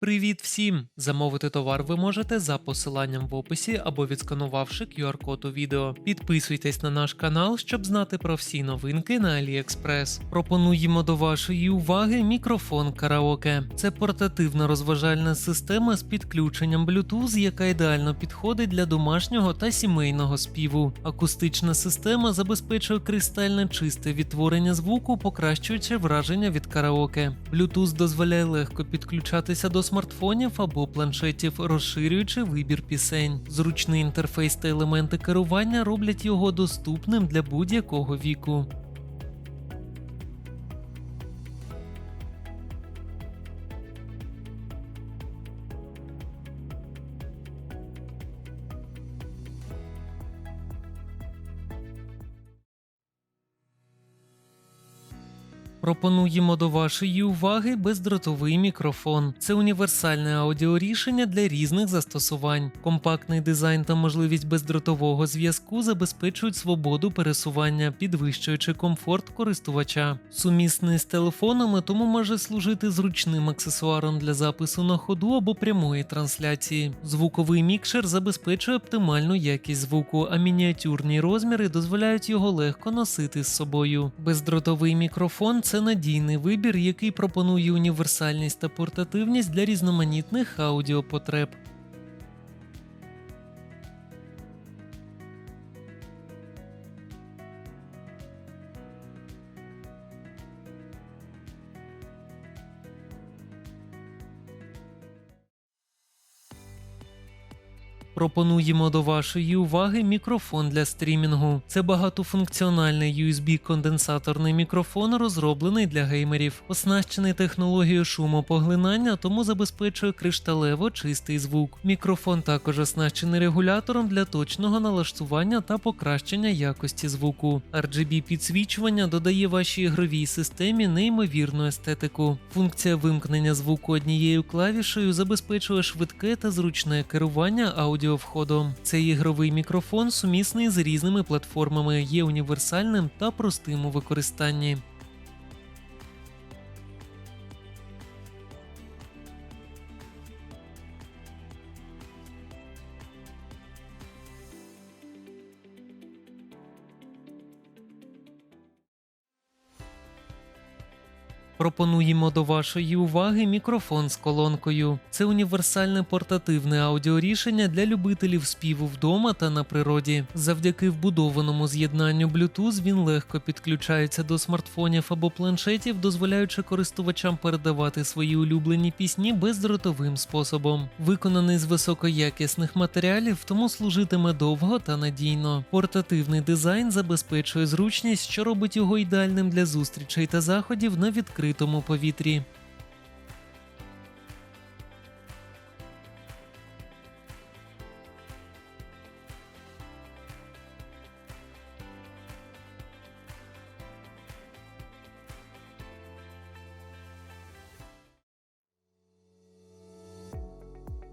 Привіт всім! Замовити товар ви можете за посиланням в описі або відсканувавши QR-код у відео. Підписуйтесь на наш канал, щоб знати про всі новинки на AliExpress. Пропонуємо до вашої уваги мікрофон караоке. Це портативна розважальна система з підключенням Bluetooth, яка ідеально підходить для домашнього та сімейного співу. Акустична система забезпечує кристально чисте відтворення звуку, покращуючи враження від караоке. Bluetooth дозволяє легко підключатися до смартфонів або планшетів, розширюючи вибір пісень. Зручний інтерфейс та елементи керування роблять його доступним для будь-якого віку. Пропонуємо до вашої уваги бездротовий мікрофон. Це універсальне аудіорішення для різних застосувань. Компактний дизайн та можливість бездротового зв'язку забезпечують свободу пересування, підвищуючи комфорт користувача. Сумісний з телефонами, тому може служити зручним аксесуаром для запису на ходу або прямої трансляції. Звуковий мікшер забезпечує оптимальну якість звуку, а мініатюрні розміри дозволяють його легко носити з собою. Бездротовий мікрофон це надійний вибір, який пропонує універсальність та портативність для різноманітних аудіопотреб. Пропонуємо до вашої уваги мікрофон для стрімінгу. Це багатофункціональний USB-конденсаторний мікрофон, розроблений для геймерів, оснащений технологією шумопоглинання, тому забезпечує кришталево чистий звук. Мікрофон також оснащений регулятором для точного налаштування та покращення якості звуку. RGB підсвічування додає вашій ігровій системі неймовірну естетику. Функція вимкнення звуку однією клавішею забезпечує швидке та зручне керування аудіовходом. Цей ігровий мікрофон сумісний з різними платформами, є універсальним та простим у використанні. Пропонуємо до вашої уваги мікрофон з колонкою. Це універсальне портативне аудіорішення для любителів співу вдома та на природі. Завдяки вбудованому з'єднанню Bluetooth він легко підключається до смартфонів або планшетів, дозволяючи користувачам передавати свої улюблені пісні бездротовим способом. Виконаний з високоякісних матеріалів, тому служитиме довго та надійно. Портативний дизайн забезпечує зручність, що робить його ідеальним для зустрічей та заходів на відкритому повітрі.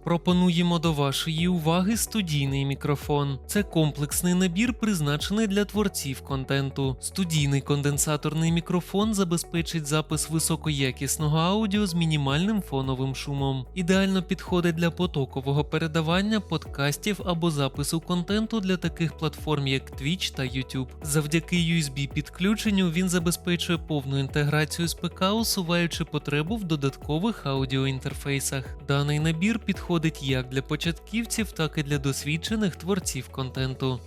Пропонуємо до вашої уваги студійний мікрофон. Це комплексний набір, призначений для творців контенту. Студійний конденсаторний мікрофон забезпечить запис високоякісного аудіо з мінімальним фоновим шумом. Ідеально підходить для потокового передавання подкастів або запису контенту для таких платформ, як Twitch та YouTube. Завдяки USB підключенню він забезпечує повну інтеграцію з ПК, усуваючи потребу в додаткових аудіоінтерфейсах. Даний набір підходить як для початківців, так і для досвідчених творців контенту.